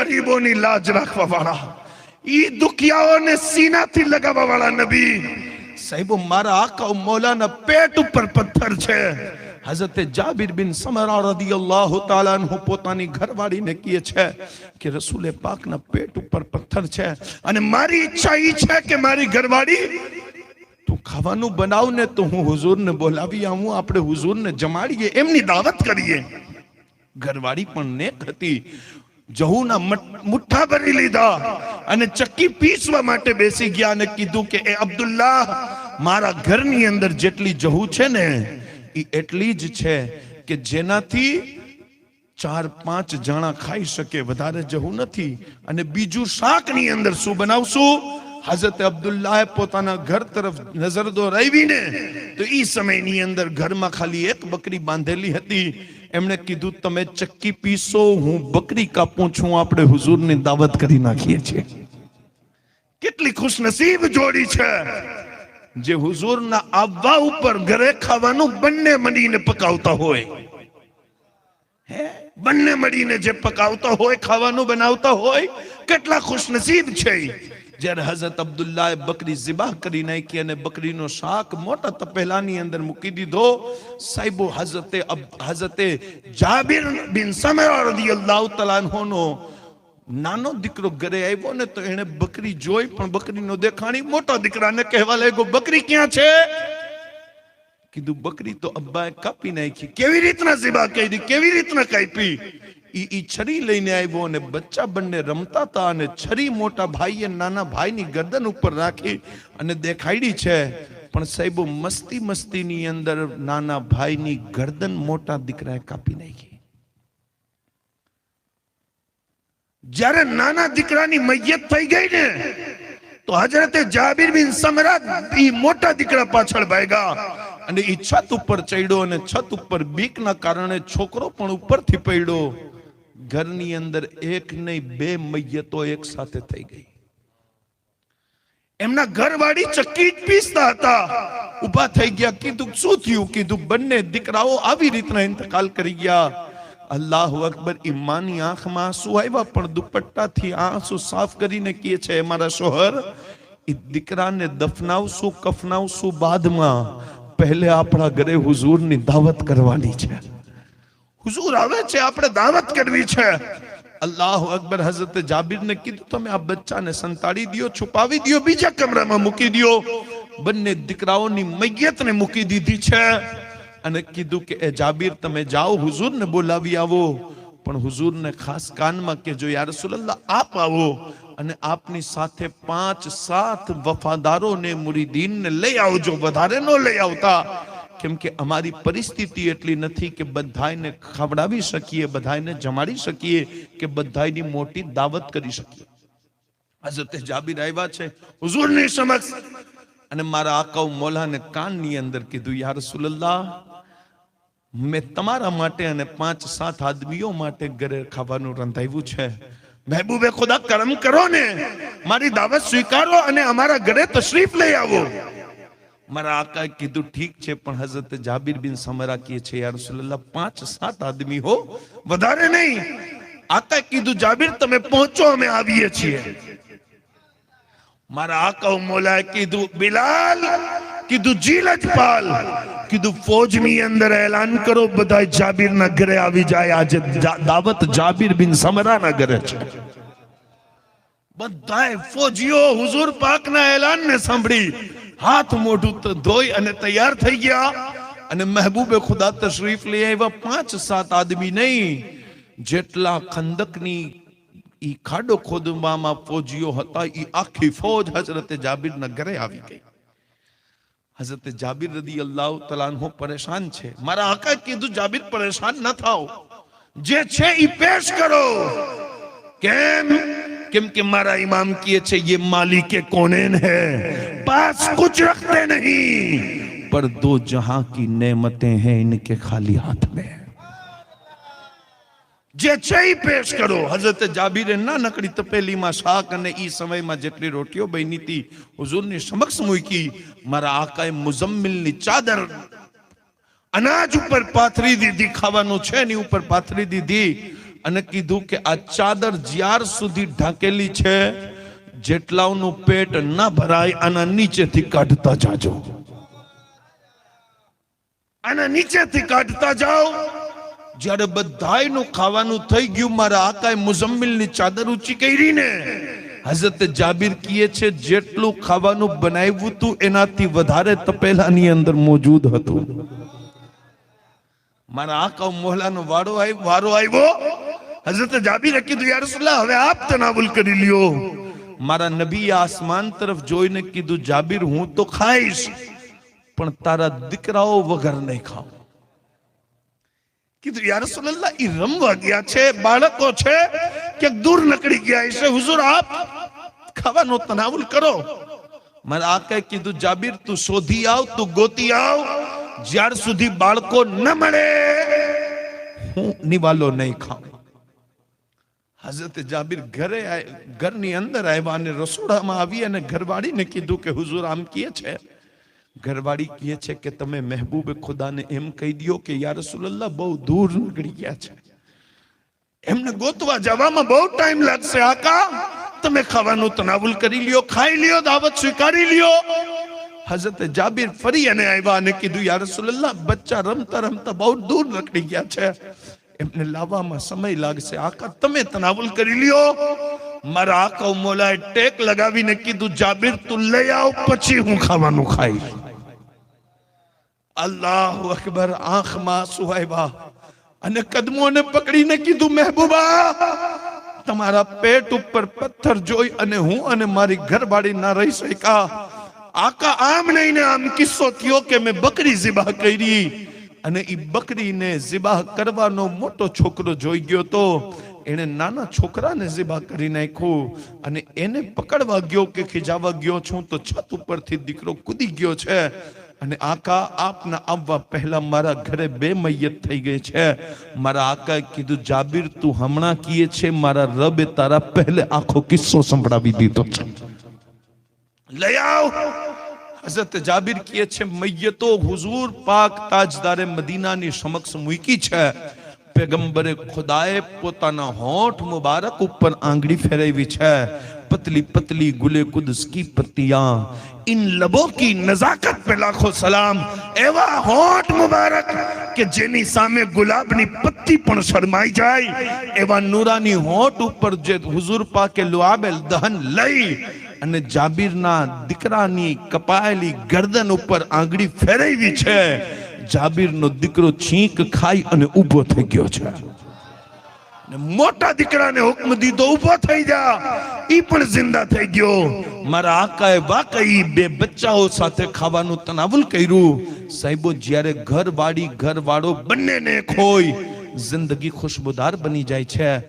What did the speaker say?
ગરીબોની લાજ રાખવા વાળા ઈ દુખિયાઓને સીનાથી લગાવવા વાળા નબી. સાહેબો, મારા આકા મૌલાના પેટ ઉપર પથ્થર છે. હઝરતે જાબિર બિન સમરા રદિયલ્લાહુ તાલા અન્હુ પોતાની ઘરવાળીને કહે છે કે રસૂલે પાકના પેટ ઉપર પથ્થર છે અને મારી ઈચ્છા ઈ છે કે મારી ઘરવાળી, તું ખાવાનું બનાવ ને તો હું હુઝુરને બોલાવી આવું, આપણે હુઝુરને જમાડીએ, એમની દાવત કરીએ. ઘરવાળી પણ નેક હતી. જહુના મુઠ્ઠા ભરી લીધા અને ચક્કી પીસવા માટે બેસી ગયા અને કીધું કે, એ અબ્દુલ્લાહ, મારા ઘરની અંદર જેટલી જહુ છે ને એ એટલી જ છે કે જેનાથી ચાર પાંચ જણા ખાઈ શકે, વધારે જહુ નથી. અને બીજું શાકની અંદર શું બનાવશું? હઝરત અબ્દુલ્લાહે પોતાના ઘર તરફ નજર દોરાવીને તો એ સમયની અંદર ઘરમાં ખાલી એક બકરી બાંધેલી હતી. એમણે કીધું, તમે ચક્કી પીસો, હું બકરી કાપું છું. આપણે હુઝુરની દાવત કરી નાખીએ છીએ. કેટલી ખુશનસીબ જોડી છે જે હુઝુરના આવવા ઉપર ઘરે ખાવાનું બંને મળીને પકાવતા હોય. હે? બંને મળીને જે પકાવતા હોય, ખાવાનું બનાવતા હોય, કેટલા ખુશનસીબ છે. જ્યારે હઝરત અબ્દુલ્લાએ બકરી ઝિબાહ કરી નાખી અને બકરીનો શાક મોટા તપેલાની અંદર મૂકી દીધો, સાહેબો હઝરતે હઝરતે જાબિર બિન સમય રદિયલ્લાહુ તઆલા અન્હોનો નાનો દીકરો ઘરે આવ્યો ને તો એને બકરી જોઈ, પણ બકરીનો દેખાણી મોટા દીકરાને કહેવા લાગ્યો, બકરી ક્યાં છે? કીધું, બકરી તો અબ્બાએ કાપી નાખી. કેવી રીતના ઝિબા દી કેવી રીતના કાપી? છરી લઈને આવ્યો અને બચ્ચા બંને રમતા હતા અને છરી મોટા ભાઈએ નાના ભાઈની ગરદન ઉપર રાખી અને દેખાડી છે. પણ સાહેબો, મસ્તી મસ્તીની અંદર નાના ભાઈની ગરદન મોટા દીકરાએ કાપી નાખી. જ્યારે નાના દીકરાની મૈયત થઈ ગઈ ને, તો હજરતે જાબીર બિન સમરા એ મોટા દીકરા પાછળ ભાગ્યા અને ઈ છત ઉપર ચડ્યો અને છત ઉપર બીકના કારણે છોકરો પણ ઉપરથી પડ્યો. ઘરની અંદર એક નહીં, બે મૈયતો એક સાથે થઈ ગઈ. એમના ઘરવાળી ચક્કી પીસતા હતા. ઊભા થઈ ગયા, કીધું, શું થયું? કીધું, બંને દીકરાઓ આવી રીતના ઇંતકાલ કરી ગયા. અલ્લાહ અકબર ઈમાની આંખમાં આંસુ આવ્યા, પણ દુપટ્ટાથી આંસુ સાફ કરીને કહે છે મારા શોહર એ દીકરાને દફનાવશું, કફનાવશું બાદમાં. પહેલે આપણા ઘરે હુઝુરની દાવત કરવાની છે. હુઝુર આવે છે, આપણે દાવત કરવી છે. અલ્લાહ અકબર હઝરત જાબીરને કીધું, તમે આ બચ્ચાને સંતાડી દો છુપાવી દો બીજા કમરામાં મૂકી દો બંને દીકરાઓની મૈયતને મૂકી દીધી છે અને કીધું કે, એ જાબિર, તમે જાઓ, હુઝુરને બોલાવી આવો. પણ હુઝુરને ખાસ કાનમાં કે, જો યા રસૂલલ્લાહ, આપ આવો અને આપની સાથે પાંચ, સાત વફાદારોને, મુરીદીનને લઈ આવજો, વધારે ન લઈ આવતા. કેમ કે અમારી પરિસ્થિતિ એટલી નથી કે બધાયને ખવડાવી શકીએ, બધાયને જમાડી શકીએ કે બધાયની મોટી દાવત કરી શકીએ. હજરતે જાબીર આવ્યા છે, હુઝુરની સમક્ષ. અને મારા આકાઉ મોલાને કાનની અંદર કીધું, યા રસૂલલ્લાહ, મેં તમારા માટે અને પાંચ, સાત આદમીઓ માટે ઘરે ખાવાનું રંધાવ્યું છે. મહેબૂબે ખુદા કરમ કરો ને. મારી દાવત સ્વીકારો અને અમારા ઘરે તશરીફ લઈ આવો. મારા આકાએ કીધું ઠીક છે પણ હઝરત જાબિર બિન સમરા કહે છે યા રસૂલલ્લાહ પાંચ સાત આદમી હો વધારે નહીં આકાએ કીધું જાબિર તમે પહોંચો અમે આવીએ છીએ મારા આકા મોલાએ કીધું બિલાલ કીધું જી લજપાલ કીધું ફૌજની અંદર એલાન કરો બધા જાબીરના ઘરે આવી જાય આજે જા- દાવત જાબીર બિન સમરાના ઘરે છે બધાએ ફૌજીઓ હુઝુર પાકના એલાનને સાંભળી હાથ મોઢું તો ધોઈ અને તૈયાર થઈ ગયા. અને મહેબૂબે ખુદા તશરીફ લઈ આવ્યા. પાંચ સાત આદમી નહીં, જેટલા ખંદકની ઈ ખાડો ખોદવામાં ફૌજીઓ હતા, ઈ આખી ફોજ હજરતે જાબીરના ઘરે આવી ગઈ. હઝરત જાબિર રદી અલ્લાહ પરેશાન છે. મારા આકા કીધું, જાબિર, પરેશાન ન થાઓ. જે છે ઈ પેશ કરો. કેમ? کم کہ ہمارا امام کی اچھے یہ مالک کونین ہے۔ پاس کچھ رکھتے نہیں۔ پر دو جہاں کی نعمتیں ہیں ان کے خالی ہاتھ میں۔ جے جی پیش کرو۔ حضرت جابیر نہ نکڑی تپیلی ما شاہ نے ای سمائی ما جتلی روٹیو بینی تھی، حضور نے شمک سموئی کی۔ مارا آقا مزمل نے چادر۔ اناج અનાજ ઉપર دی દીધી ખાવાનું છે اوپر پاتری دی دی۔ અને કીધું કે આ ચાદર જ્યાર સુધી ઢાંકેલી છે, જેટલાઓનું પેટ ના ભરાય, આના નીચેથી કાઢતા જાજો. આના નીચેથી કાઢતા જાઓ. જ્યારે બધાયનું ખાવાનું થઈ ગયું, મારા આકાએ મુઝમ્મિલની ચાદર ઊંચી કરી ને હઝરત જાબીર કીએ છે, જેટલું ખાવાનું બનાવ્યું હતું એનાથી વધારે તપેલાની અંદર મોજૂદ હતું. મારા આકા મોહલાનો વારો આવ્યો વારો આવ્યો હઝરત જાબીરે કીધું યા રસૂલલ્લાહ હવે આપ તનાવુલ કરી લ્યો મારા નબી આસમાન તરફ જોઈને કીધું જાબીર હું તો ખાઈશ પણ તારા દીકરાઓ વગર નહીં ખાઉં કીધું યા રસૂલલ્લાહ ઈ રમવા ગયા છે બાળકો છે કે દૂર નકળી ગયા છે હુઝુર આપ ખાવાનો તનાવુલ કરો મારા આકાએ કીધું જાબીર તું શોધી આવ તું ગોતી આવ જ્યાર સુધી બાળકો ન મળે હું નિવાલો નહીં ખાઉં હઝરત જાબીર ઘરે ઘરની અંદર આવ્યા અને રસોડામાં આવી અને ઘરવાળીને કીધું કે, હુઝુર, આમ કહે છે. ઘરવાળી કહે છે કે, તમે મહેબૂબે ખુદાને એમ કહી દો કે, યા રસૂલલ્લાહ, બહુ દૂર નીકળી ગયા છે. એમને ગોતવા જવામાં બહુ ટાઈમ લાગશે. આકા, તમે ખાવાનું તનાવુલ કરી લ્યો, ખાઈ લ્યો, દાવત સ્વીકારી લ્યો. હઝરત જાબીર ફરી અને આવ્યા અને કીધું, યા રસૂલલ્લાહ, બચ્ચા રમતા રમતા બહુ દૂર નીકળી ગયા છે. એમને લાવવામાં સમય લાગશે. આકા, તમે તનાવલ કરી લ્યો. મારા આકા મોલાએ ટેક લગાવીને કીધું, જાબીર, તું લઈ આવ, પછી હું ખાવાનું ખાઈશ. અલ્લાહ અકબર આંખમાં સુહાયબા અને કદમોને પકડીને કીધું, મહેબૂબા, તમારા પેટ ઉપર પથ્થર જોઈ અને હું અને મારી ઘરવાળી ના રહી શકા આકા, આમ નહીં ને આમ કિસ્સો થયો કે મેં બકરી ઝિબાહ કરી. અને એ બકરીને ઝિબાહ કરવાનો મોટો છોકરો જોઈ ગયો તો એણે નાના છોકરાને ઝિબાહ કરી નાખ્યું અને એને પકડવા ગયો કે ખીજાવા ગયો છું તો છત ઉપરથી દીકરો કૂદી ગયો છે. અને આકા આપના આવવા પહેલા મારા ઘરે બે મૈયત થઈ ગઈ છે. મારા આકાએ કીધું, જાબીર, તું હમણાં કીએ છે, મારા રબે તારા પહેલે આખો કિસ્સો સંભળાવી દીધો છે. લઈ આવ. حضرت جابر کیے چھے میتو حضور پاک تاجدار مدینہ نی شمکس مویکی چھے۔ پیغمبر خدائے پوتانا ہونٹ مبارک اوپر آنگڑی فیرے وچ ہے پتلی پتلی گلے قدس کی پتیاں۔ ان لبوں کی نزاکت پہ لاکھو سلام۔ ایوہ ہونٹ مبارک کہ جنی سامے گلابنی پتی پن شرمائی جائی ایوہ نورانی ہونٹ اوپر جے حضور پاک لعاب الدہن لئی۔ અને જાબીરના દીકરાની કપાયેલી ગરદન ઉપર આંગળી ફેરવી છે. જાબીરનો દીકરો છીંક ખાઈ અને ઊભો થઈ ગયો છે. મોટા દીકરાને હુકમ દીધો, ઊભો થઈ જા. ઈ પણ જિંદા થઈ ગયો. મારા આકાએ વાકઈ બે બચ્ચાઓ સાથે ખાવાનું તનાવલ કર્યું. સાહેબો, જ્યારે ઘર ઘરવાળો ઘર વાળો બંનેને ખોઈ, જિંદગી ખુશબુદાર બની જાય છે.